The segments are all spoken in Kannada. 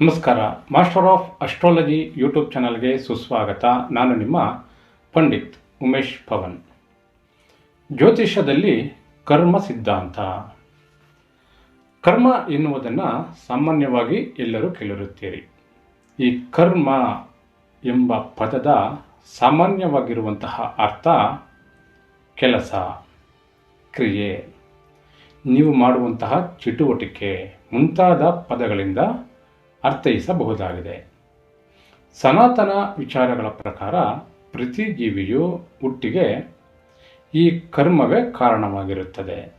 ನಮಸ್ಕಾರ. ಮಾಸ್ಟರ್ ಆಫ್ ಅಸ್ಟ್ರಾಲಜಿ ಯೂಟ್ಯೂಬ್ ಚಾನಲ್ಗೆ ಸುಸ್ವಾಗತ. ನಾನು ನಿಮ್ಮ ಪಂಡಿತ್ ಉಮೇಶ್ ಪವನ್. ಜ್ಯೋತಿಷ್ಯದಲ್ಲಿ ಕರ್ಮ ಸಿದ್ಧಾಂತ. ಕರ್ಮ ಎನ್ನುವುದನ್ನು ಸಾಮಾನ್ಯವಾಗಿ ಎಲ್ಲರೂ ಕೇಳಿರುತ್ತೀರಿ. ಈ ಕರ್ಮ ಎಂಬ ಪದದ ಸಾಮಾನ್ಯವಾಗಿರುವಂತಹ ಅರ್ಥ ಕೆಲಸ, ಕ್ರಿಯೆ. ನೀವು ಮಾಡುವಂತಹ ಚಟುವಟಿಕೆ ಮುಂತಾದ ಪದಗಳಿಂದ ಅರ್ಥೈಸಬಹುದಾಗಿದೆ. ಸನಾತನ ವಿಚಾರಗಳ ಪ್ರಕಾರ ಪ್ರತಿ ಜೀವಿಯು ಹುಟ್ಟಿಗೆ ಈ ಕರ್ಮವೇ ಕಾರಣವಾಗಿರುತ್ತದೆ.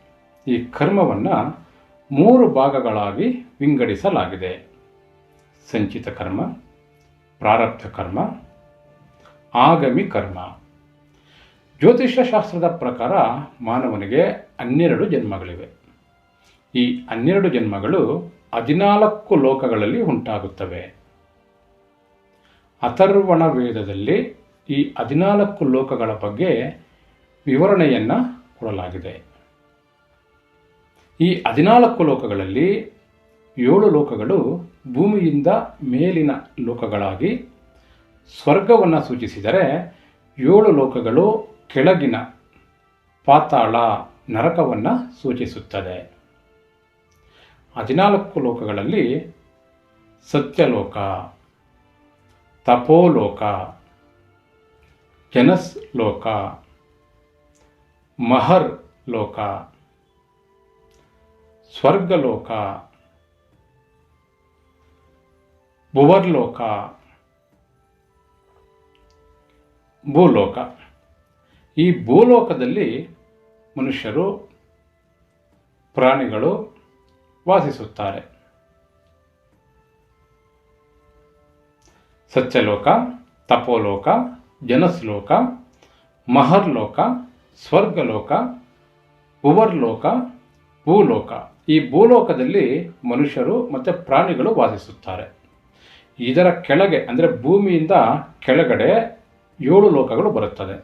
ಈ ಕರ್ಮವನ್ನು ಮೂರು ಭಾಗಗಳಾಗಿ ವಿಂಗಡಿಸಲಾಗಿದೆ. ಸಂಚಿತ ಕರ್ಮ, ಪ್ರಾರಬ್ಧ ಕರ್ಮ, ಆಗಮಿ ಕರ್ಮ. ಜ್ಯೋತಿಷ್ಯ ಶಾಸ್ತ್ರದ ಪ್ರಕಾರ ಮಾನವನಿಗೆ ಹನ್ನೆರಡು ಜನ್ಮಗಳಿವೆ. ಈ ಹನ್ನೆರಡು ಜನ್ಮಗಳು ಹದಿನಾಲ್ಕು ಲೋಕಗಳಲ್ಲಿ ಉಂಟಾಗುತ್ತವೆ. ಅಥರ್ವಣ ವೇದದಲ್ಲಿ ಈ ಹದಿನಾಲ್ಕು ಲೋಕಗಳ ಬಗ್ಗೆ ವಿವರಣೆಯನ್ನು ಕೊಡಲಾಗಿದೆ. ಈ ಹದಿನಾಲ್ಕು ಲೋಕಗಳಲ್ಲಿ ಏಳು ಲೋಕಗಳು ಭೂಮಿಯಿಂದ ಮೇಲಿನ ಲೋಕಗಳಾಗಿ ಸ್ವರ್ಗವನ್ನು ಸೂಚಿಸಿದರೆ ಏಳು ಲೋಕಗಳು ಕೆಳಗಿನ ಪಾತಾಳ ನರಕವನ್ನು ಸೂಚಿಸುತ್ತದೆ. ಹದಿನಾಲ್ಕು ಲೋಕಗಳಲ್ಲಿ ಸತ್ಯಲೋಕ, ತಪೋಲೋಕ ಜನಸ್ ಲೋಕ ಮಹರ್ ಲೋಕ ಸ್ವರ್ಗಲೋಕ, ಭುವರ್ಲೋಕ, ಭೂಲೋಕ. ಈ ಭೂಲೋಕದಲ್ಲಿ ಮನುಷ್ಯರು, ಪ್ರಾಣಿಗಳು ವಾಸಿಸುತ್ತಾರೆ. ಸತ್ಯಲೋಕ, ತಪೋಲೋಕ, ಜನಸ್ಲೋಕ, ಮಹರ್ಲೋಕ, ಸ್ವರ್ಗಲೋಕ, ಉವರ್ಲೋಕ, ಭೂಲೋಕ. ಈ ಭೂಲೋಕದಲ್ಲಿ ಮನುಷ್ಯರು ಮತ್ತು ಪ್ರಾಣಿಗಳು ವಾಸಿಸುತ್ತಾರೆ. ಇದರ ಕೆಳಗೆ, ಅಂದರೆ ಭೂಮಿಯಿಂದ ಕೆಳಗಡೆ ಏಳು ಲೋಕಗಳು ಬರುತ್ತದೆ.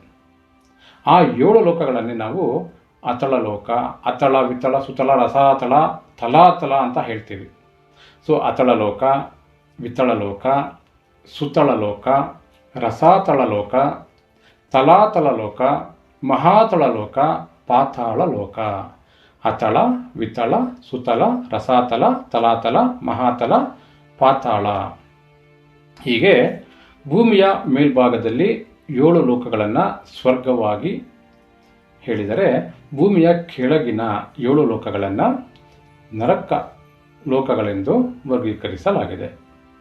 ಆ ಏಳು ಲೋಕಗಳಲ್ಲಿ ನಾವು ಅತಳ ಲೋಕ ಅತಳ ವಿತಳ ಸುತಳ ರಸಾತಳ ತಲಾತಲ ಅಂತ ಹೇಳ್ತೀವಿ. ಸೊ ಅತಳಲೋಕ ಲೋಕ ವಿತಳ ಲೋಕ, ಸುತಳ ಲೋಕ ಪಾತಾಳಲೋಕ ಅತಳ ವಿತಳ ಸುತಲ ರಸಾತಲ, ತಲಾತಲ, ಮಹಾತಲ, ಪಾತಾಳ. ಹೀಗೆ ಭೂಮಿಯ ಮೇಲ್ಭಾಗದಲ್ಲಿ ಏಳು ಲೋಕಗಳನ್ನು ಸ್ವರ್ಗವಾಗಿ ಹೇಳಿದರೆ ಭೂಮಿಯ ಕೆಳಗಿನ ಏಳು ಲೋಕಗಳನ್ನು ನರಕ ಲೋಕಗಳೆಂದು ವರ್ಗೀಕರಿಸಲಾಗಿದೆ.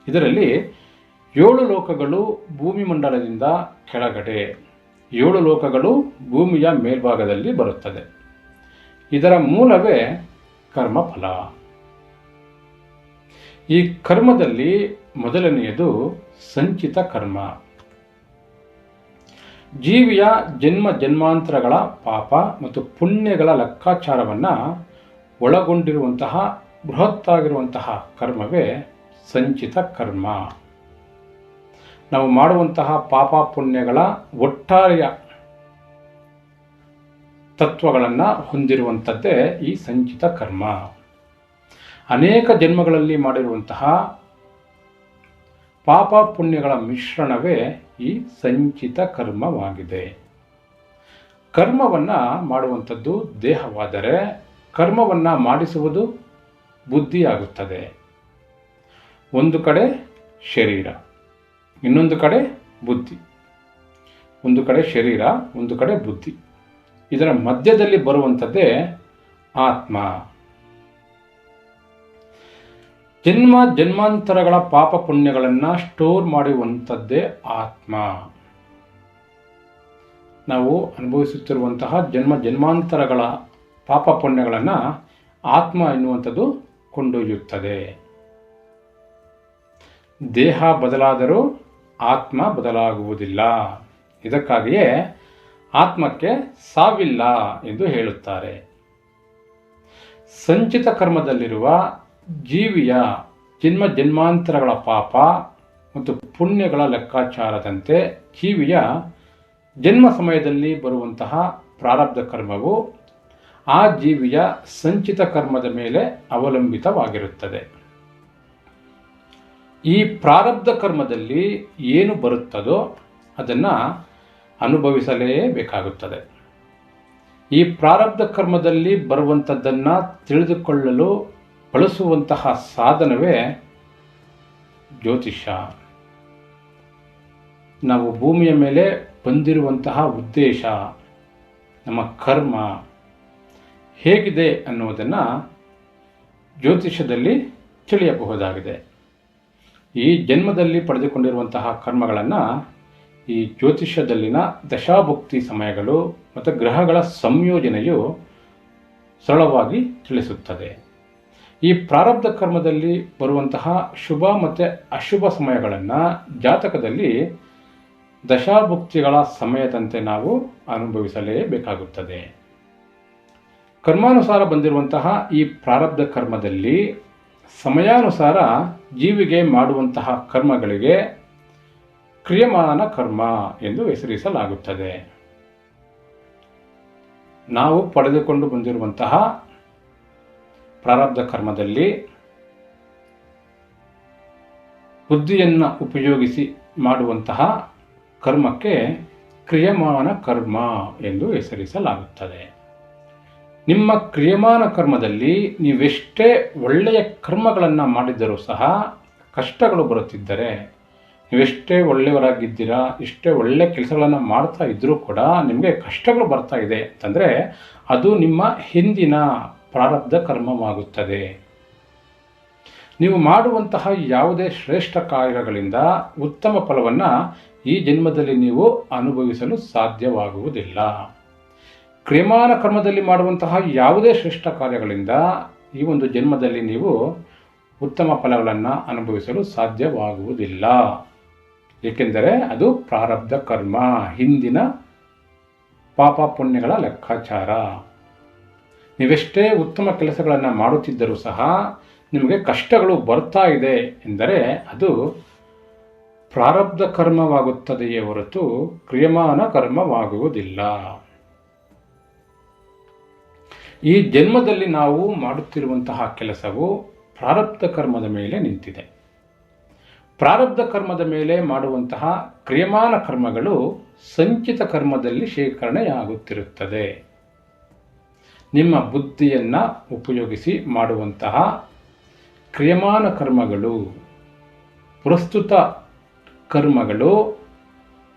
ಇದರಲ್ಲಿ ಏಳು ಲೋಕಗಳು ಭೂಮಿ ಮಂಡಲದಿಂದ ಕೆಳಗಡೆ, ಏಳು ಲೋಕಗಳು ಭೂಮಿಯ ಮೇಲ್ಭಾಗದಲ್ಲಿ ಬರುತ್ತದೆ. ಇದರ ಮೂಲವೇ ಕರ್ಮಫಲ. ಈ ಕರ್ಮದಲ್ಲಿ ಮೊದಲನೆಯದು ಸಂಚಿತ ಕರ್ಮ. ಜೀವಿಯ ಜನ್ಮ ಜನ್ಮಾಂತರಗಳ ಪಾಪ ಮತ್ತು ಪುಣ್ಯಗಳ ಲೆಕ್ಕಾಚಾರವನ್ನು ಒಳಗೊಂಡಿರುವಂತಹ, ಬೃಹತ್ತಾಗಿರುವಂತಹ ಕರ್ಮವೇ ಸಂಚಿತ ಕರ್ಮ. ನಾವು ಮಾಡುವಂತಹ ಪಾಪ ಪುಣ್ಯಗಳ ಒಟ್ಟಾರೆಯ ತತ್ವಗಳನ್ನು ಹೊಂದಿರುವಂಥದ್ದೇ ಈ ಸಂಚಿತ ಕರ್ಮ. ಅನೇಕ ಜನ್ಮಗಳಲ್ಲಿ ಮಾಡಿರುವಂತಹ ಪಾಪ ಪುಣ್ಯಗಳ ಮಿಶ್ರಣವೇ ಈ ಸಂಚಿತ ಕರ್ಮವಾಗಿದೆ. ಕರ್ಮವನ್ನು ಮಾಡುವಂಥದ್ದು ದೇಹವಾದರೆ ಕರ್ಮವನ್ನು ಮಾಡಿಸುವುದು ಬುದ್ಧಿಯಾಗುತ್ತದೆ. ಒಂದು ಕಡೆ ಶರೀರ, ಇನ್ನೊಂದು ಕಡೆ ಬುದ್ಧಿ. ಒಂದು ಕಡೆ ಶರೀರ, ಒಂದು ಕಡೆ ಬುದ್ಧಿ. ಇದರ ಮಧ್ಯದಲ್ಲಿ ಬರುವಂಥದ್ದೇ ಆತ್ಮ. ಜನ್ಮ, ಜನ್ಮಾಂತರಗಳ ಪಾಪ ಪುಣ್ಯಗಳನ್ನು ಸ್ಟೋರ್ ಮಾಡುವಂಥದ್ದೇ ಆತ್ಮ. ನಾವು ಅನುಭವಿಸುತ್ತಿರುವಂತಹ ಜನ್ಮ, ಜನ್ಮಾಂತರಗಳ ಪಾಪ ಪುಣ್ಯಗಳನ್ನು ಆತ್ಮ ಎನ್ನುವಂಥದ್ದು ಕೊಂಡೊಯ್ಯುತ್ತದೆ. ದೇಹ ಬದಲಾದರೂ ಆತ್ಮ ಬದಲಾಗುವುದಿಲ್ಲ. ಇದಕ್ಕಾಗಿಯೇ ಆತ್ಮಕ್ಕೆ ಸಾವಿಲ್ಲ ಎಂದು ಹೇಳುತ್ತಾರೆ. ಸಂಚಿತ ಕರ್ಮದಲ್ಲಿರುವ ಜೀವಿಯ ಜನ್ಮ ಜನ್ಮಾಂತರಗಳ ಪಾಪ ಮತ್ತು ಪುಣ್ಯಗಳ ಲೆಕ್ಕಾಚಾರದಂತೆ ಜೀವಿಯ ಜನ್ಮ ಸಮಯದಲ್ಲಿ ಬರುವಂತಹ ಪ್ರಾರಬ್ಧ ಕರ್ಮವು ಆ ಜೀವಿಯ ಸಂಚಿತ ಕರ್ಮದ ಮೇಲೆ ಅವಲಂಬಿತವಾಗಿರುತ್ತದೆ. ಈ ಪ್ರಾರಬ್ಧ ಕರ್ಮದಲ್ಲಿ ಏನು ಬರುತ್ತದೋ ಅದನ್ನು ಅನುಭವಿಸಲೇಬೇಕಾಗುತ್ತದೆ. ಈ ಪ್ರಾರಬ್ಧ ಕರ್ಮದಲ್ಲಿ ಬರುವಂಥದ್ದನ್ನು ತಿಳಿದುಕೊಳ್ಳಲು ಬಳಸುವಂತಹ ಸಾಧನವೇ ಜ್ಯೋತಿಷ್ಯ. ನಾವು ಭೂಮಿಯ ಮೇಲೆ ಬಂದಿರುವಂತಹ ಉದ್ದೇಶ, ನಮ್ಮ ಕರ್ಮ ಹೇಗಿದೆ ಅನ್ನುವುದನ್ನು ಜ್ಯೋತಿಷ್ಯದಲ್ಲಿ ತಿಳಿಯಬಹುದಾಗಿದೆ. ಈ ಜನ್ಮದಲ್ಲಿ ಪಡೆದುಕೊಂಡಿರುವಂತಹ ಕರ್ಮಗಳನ್ನು ಈ ಜ್ಯೋತಿಷ್ಯದಲ್ಲಿನ ದಶಾಭುಕ್ತಿ ಸಮಯಗಳು ಮತ್ತು ಗ್ರಹಗಳ ಸಂಯೋಜನೆಯು ಸರಳವಾಗಿ ತಿಳಿಸುತ್ತದೆ. ಈ ಪ್ರಾರಬ್ಧ ಕರ್ಮದಲ್ಲಿ ಬರುವಂತಹ ಶುಭ ಮತ್ತು ಅಶುಭ ಸಮಯಗಳನ್ನು ಜಾತಕದಲ್ಲಿ ದಶಾಭುಕ್ತಿಗಳ ಸಮಯದಂತೆ ನಾವು ಅನುಭವಿಸಲೇಬೇಕಾಗುತ್ತದೆ. ಕರ್ಮಾನುಸಾರ ಬಂದಿರುವಂತಹ ಈ ಪ್ರಾರಬ್ಧ ಕರ್ಮದಲ್ಲಿ ಸಮಯಾನುಸಾರ ಜೀವಿಗೆ ಮಾಡುವಂತಹ ಕರ್ಮಗಳಿಗೆ ಕ್ರಿಯಮಾನ ಕರ್ಮ ಎಂದು ಹೆಸರಿಸಲಾಗುತ್ತದೆ. ನಾವು ಪಡೆದುಕೊಂಡು ಬಂದಿರುವಂತಹ ಪ್ರಾರಬ್ಧ ಕರ್ಮದಲ್ಲಿ ಬುದ್ಧಿಯನ್ನು ಉಪಯೋಗಿಸಿ ಮಾಡುವಂತಹ ಕರ್ಮಕ್ಕೆ ಕ್ರಿಯಮಾನ ಕರ್ಮ ಎಂದು ಹೆಸರಿಸಲಾಗುತ್ತದೆ. ನಿಮ್ಮ ಕ್ರಿಯಮಾನ ಕರ್ಮದಲ್ಲಿ ನೀವೆಷ್ಟೇ ಒಳ್ಳೆಯ ಕರ್ಮಗಳನ್ನು ಮಾಡಿದ್ದರೂ ಸಹ ಕಷ್ಟಗಳು ಬರುತ್ತಿದ್ದರೆ, ನೀವೆಷ್ಟೇ ಒಳ್ಳೆಯವರಾಗಿದ್ದೀರಾ ಎಷ್ಟೇ ಒಳ್ಳೆಯ ಕೆಲಸಗಳನ್ನು ಮಾಡ್ತಾ ಇದ್ದರೂ ಕೂಡ ನಿಮಗೆ ಕಷ್ಟಗಳು ಬರ್ತಾ ಇದೆ ಅಂತಂದರೆ ಅದು ನಿಮ್ಮ ಹಿಂದಿನ ಪ್ರಾರಬ್ಧ ಕರ್ಮವಾಗುತ್ತದೆ. ನೀವು ಮಾಡುವಂತಹ ಯಾವುದೇ ಶ್ರೇಷ್ಠ ಕಾರ್ಯಗಳಿಂದ ಉತ್ತಮ ಫಲವನ್ನು ಈ ಜನ್ಮದಲ್ಲಿ ನೀವು ಅನುಭವಿಸಲು ಸಾಧ್ಯವಾಗುವುದಿಲ್ಲ. ಕ್ರಿಯಮಾನ ಕರ್ಮದಲ್ಲಿ ಮಾಡುವಂತಹ ಯಾವುದೇ ಶ್ರೇಷ್ಠ ಕಾರ್ಯಗಳಿಂದ ಈ ಒಂದು ಜನ್ಮದಲ್ಲಿ ನೀವು ಉತ್ತಮ ಫಲಗಳನ್ನು ಅನುಭವಿಸಲು ಸಾಧ್ಯವಾಗುವುದಿಲ್ಲ. ಏಕೆಂದರೆ ಅದು ಪ್ರಾರಬ್ಧ ಕರ್ಮ, ಹಿಂದಿನ ಪಾಪ ಪುಣ್ಯಗಳ ಲೆಕ್ಕಾಚಾರ. ನೀವೆಷ್ಟೇ ಉತ್ತಮ ಕೆಲಸಗಳನ್ನು ಮಾಡುತ್ತಿದ್ದರೂ ಸಹ ನಿಮಗೆ ಕಷ್ಟಗಳು ಬರ್ತಾ ಇದೆ ಎಂದರೆ ಅದು ಪ್ರಾರಬ್ಧ ಕರ್ಮವಾಗುತ್ತದೆಯೇ ಹೊರತು ಕ್ರಿಯಮಾನ ಕರ್ಮವಾಗುವುದಿಲ್ಲ. ಈ ಜನ್ಮದಲ್ಲಿ ನಾವು ಮಾಡುತ್ತಿರುವಂತಹ ಕೆಲಸವು ಪ್ರಾರಬ್ಧ ಕರ್ಮದ ಮೇಲೆ ನಿಂತಿದೆ. ಪ್ರಾರಬ್ಧ ಕರ್ಮದ ಮೇಲೆ ಮಾಡುವಂತಹ ಕ್ರಿಯಮಾನ ಕರ್ಮಗಳು ಸಂಚಿತ ಕರ್ಮದಲ್ಲಿ ಶೇಖರಣೆಯಾಗುತ್ತಿರುತ್ತದೆ. ನಿಮ್ಮ ಬುದ್ಧಿಯನ್ನು ಉಪಯೋಗಿಸಿ ಮಾಡುವಂತಹ ಕ್ರಿಯಮಾನ ಕರ್ಮಗಳು, ಪ್ರಸ್ತುತ ಕರ್ಮಗಳು,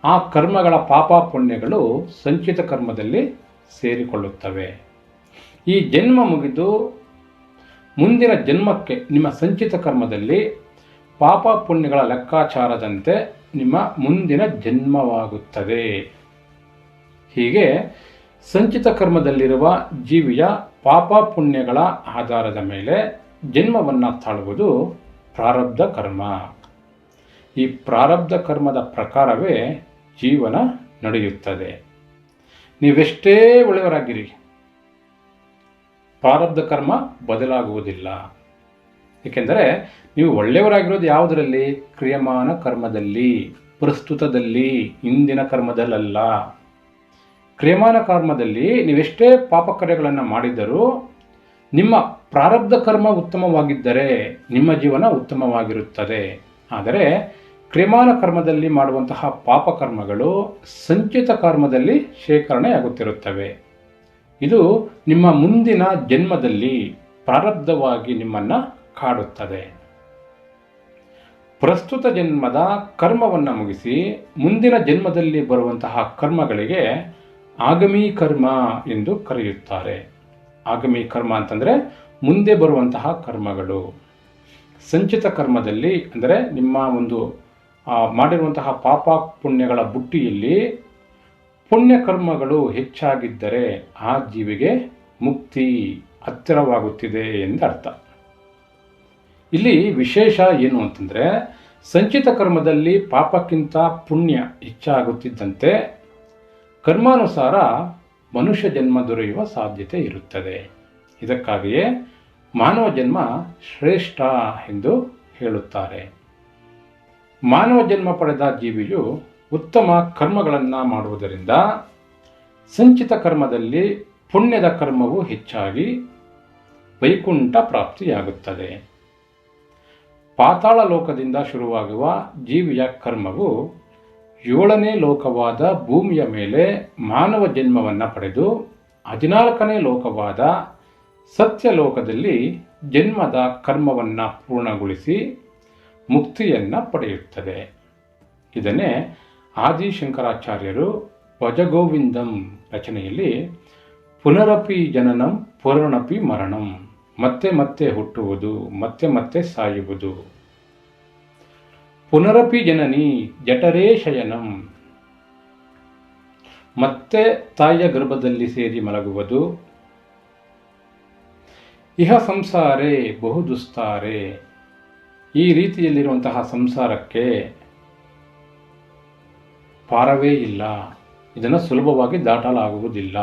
ಆ ಕರ್ಮಗಳ ಪಾಪ ಪುಣ್ಯಗಳು ಸಂಚಿತ ಕರ್ಮದಲ್ಲಿ ಸೇರಿಕೊಳ್ಳುತ್ತವೆ. ಈ ಜನ್ಮ ಮುಗಿದು ಮುಂದಿನ ಜನ್ಮಕ್ಕೆ ನಿಮ್ಮ ಸಂಚಿತ ಕರ್ಮದಲ್ಲಿ ಪಾಪ ಪುಣ್ಯಗಳ ಲೆಕ್ಕಾಚಾರದಂತೆ ನಿಮ್ಮ ಮುಂದಿನ ಜನ್ಮವಾಗುತ್ತದೆ. ಹೀಗೆ ಸಂಚಿತ ಕರ್ಮದಲ್ಲಿರುವ ಜೀವಿಯ ಪಾಪ ಪುಣ್ಯಗಳ ಆಧಾರದ ಮೇಲೆ ಜನ್ಮವನ್ನು ತಾಳುವುದು ಪ್ರಾರಬ್ಧ ಕರ್ಮ. ಈ ಪ್ರಾರಬ್ಧ ಕರ್ಮದ ಪ್ರಕಾರವೇ ಜೀವನ ನಡೆಯುತ್ತದೆ. ನೀವೆಷ್ಟೇ ಒಳ್ಳೆಯವರಾಗಿರಿ ಪ್ರಾರಬ್ಧ ಕರ್ಮ ಬದಲಾಗುವುದಿಲ್ಲ. ಏಕೆಂದರೆ ನೀವು ಒಳ್ಳೆಯವರಾಗಿರೋದು ಯಾವುದರಲ್ಲಿ? ಕ್ರಿಯಮಾನ ಕರ್ಮದಲ್ಲಿ, ಪ್ರಸ್ತುತದಲ್ಲಿ, ಇಂದಿನ ಕರ್ಮದಲ್ಲ ಕ್ರಿಯಮಾನ ಕರ್ಮದಲ್ಲಿ ನೀವೆಷ್ಟೇ ಪಾಪ ಕಾರ್ಯಗಳನ್ನು ಮಾಡಿದ್ದರೂ ನಿಮ್ಮ ಪ್ರಾರಬ್ಧ ಕರ್ಮ ಉತ್ತಮವಾಗಿದ್ದರೆ ನಿಮ್ಮ ಜೀವನ ಉತ್ತಮವಾಗಿರುತ್ತದೆ. ಆದರೆ ಕ್ರಿಯಮಾನ ಕರ್ಮದಲ್ಲಿ ಮಾಡುವಂತಹ ಪಾಪಕರ್ಮಗಳು ಸಂಚಿತ ಕರ್ಮದಲ್ಲಿ ಶೇಖರಣೆಯಾಗುತ್ತಿರುತ್ತವೆ ಇದು ನಿಮ್ಮ ಮುಂದಿನ ಜನ್ಮದಲ್ಲಿ ಪ್ರಾರಬ್ಧವಾಗಿ ನಿಮ್ಮನ್ನು ಕಾಡುತ್ತದೆ. ಪ್ರಸ್ತುತ ಜನ್ಮದ ಕರ್ಮವನ್ನು ಮುಗಿಸಿ ಮುಂದಿನ ಜನ್ಮದಲ್ಲಿ ಬರುವಂತಹ ಕರ್ಮಗಳಿಗೆ ಆಗಮಿ ಕರ್ಮ ಎಂದು ಕರೆಯುತ್ತಾರೆ. ಆಗಮಿ ಕರ್ಮ ಅಂತಂದರೆ ಮುಂದೆ ಬರುವಂತಹ ಕರ್ಮಗಳು. ಸಂಚಿತ ಕರ್ಮದಲ್ಲಿ ಅಂದರೆ ನಿಮ್ಮ ಒಂದು ಮಾಡಿರುವಂತಹ ಪಾಪ ಪುಣ್ಯಗಳ ಬುಟ್ಟಿಯಲ್ಲಿ ಪುಣ್ಯ ಕರ್ಮಗಳು ಹೆಚ್ಚಾಗಿದ್ದರೆ ಆ ಜೀವಿಗೆ ಮುಕ್ತಿ ಹತ್ತಿರವಾಗುತ್ತಿದೆ ಎಂದರ್ಥ ಇಲ್ಲಿ ವಿಶೇಷ ಏನು ಅಂತಂದರೆ, ಸಂಚಿತ ಕರ್ಮದಲ್ಲಿ ಪಾಪಕ್ಕಿಂತ ಪುಣ್ಯ ಹೆಚ್ಚಾಗುತ್ತಿದ್ದಂತೆ ಕರ್ಮಾನುಸಾರ ಮನುಷ್ಯ ಜನ್ಮ ದೊರೆಯುವ ಸಾಧ್ಯತೆ ಇರುತ್ತದೆ. ಇದಕ್ಕಾಗಿಯೇ ಮಾನವ ಜನ್ಮ ಶ್ರೇಷ್ಠ ಎಂದು ಹೇಳುತ್ತಾರೆ. ಮಾನವ ಜನ್ಮ ಪಡೆದ ಜೀವಿಯು ಉತ್ತಮ ಕರ್ಮಗಳನ್ನು ಮಾಡುವುದರಿಂದ ಸಂಚಿತ ಕರ್ಮದಲ್ಲಿ ಪುಣ್ಯದ ಕರ್ಮವು ಹೆಚ್ಚಾಗಿ ವೈಕುಂಠ ಪ್ರಾಪ್ತಿಯಾಗುತ್ತದೆ. ಪಾತಾಳ ಲೋಕದಿಂದ ಶುರುವಾಗುವ ಜೀವಿಯ ಕರ್ಮವು ಏಳನೇ ಲೋಕವಾದ ಭೂಮಿಯ ಮೇಲೆ ಮಾನವ ಜನ್ಮವನ್ನು ಪಡೆದು ಹದಿನಾಲ್ಕನೇ ಲೋಕವಾದ ಸತ್ಯಲೋಕದಲ್ಲಿ ಜನ್ಮದ ಕರ್ಮವನ್ನು ಪೂರ್ಣಗೊಳಿಸಿ ಮುಕ್ತಿಯನ್ನು ಪಡೆಯುತ್ತದೆ. ಇದನ್ನೇ ಆದಿಶಂಕರಾಚಾರ್ಯರು ಭಜಗೋವಿಂದಂ ರಚನೆಯಲ್ಲಿ ಪುನರಪಿ ಜನನಂ ಪುನರಪಿ ಮರಣಂ, ಮತ್ತೆ ಮತ್ತೆ ಹುಟ್ಟುವುದು, ಮತ್ತೆ ಮತ್ತೆ ಸಾಯುವುದು. ಪುನರಪಿ ಜನನಿ ಜಠರೇ ಶಯನಂ. ಮತ್ತೆ ತಾಯಿಯ ಗರ್ಭದಲ್ಲಿ ಸೇರಿ ಮಲಗುವುದು. ಇಹ ಸಂಸಾರೇ ಬಹು ದುಸ್ತಾರೆ ಈ ರೀತಿಯಲ್ಲಿರುವಂತಹ ಸಂಸಾರಕ್ಕೆ ಪಾರವೇ ಇಲ್ಲ. ಇದನ್ನು ಸುಲಭವಾಗಿ ದಾಟಲಾಗುವುದಿಲ್ಲ.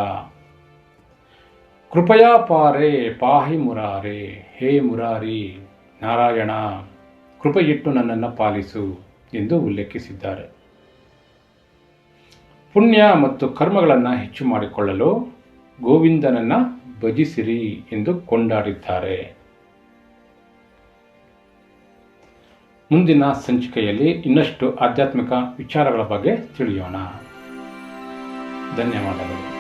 ಕೃಪಯಾ ಪಾರೆ, ಪಾಹಿ ಮುರಾರೆ, ಹೇ ಮುರಾರಿ, ನಾರಾಯಣ, ಕೃಪೆಯಿಟ್ಟು ನನ್ನನ್ನು ಪಾಲಿಸು ಎಂದು ಉಲ್ಲೇಖಿಸಿದ್ದಾರೆ. ಪುಣ್ಯ ಮತ್ತು ಕರ್ಮಗಳನ್ನು ಹೆಚ್ಚು ಮಾಡಿಕೊಳ್ಳಲು ಗೋವಿಂದನನ್ನು ಭಜಿಸಿರಿ ಎಂದು ಕೊಂಡಾಡಿದ್ದಾರೆ. ಮುಂದಿನ ಸಂಚಿಕೆಯಲ್ಲಿ ಇನ್ನಷ್ಟು ಆಧ್ಯಾತ್ಮಿಕ ವಿಚಾರಗಳ ಬಗ್ಗೆ ತಿಳಿಯೋಣ. ಧನ್ಯವಾದಗಳು.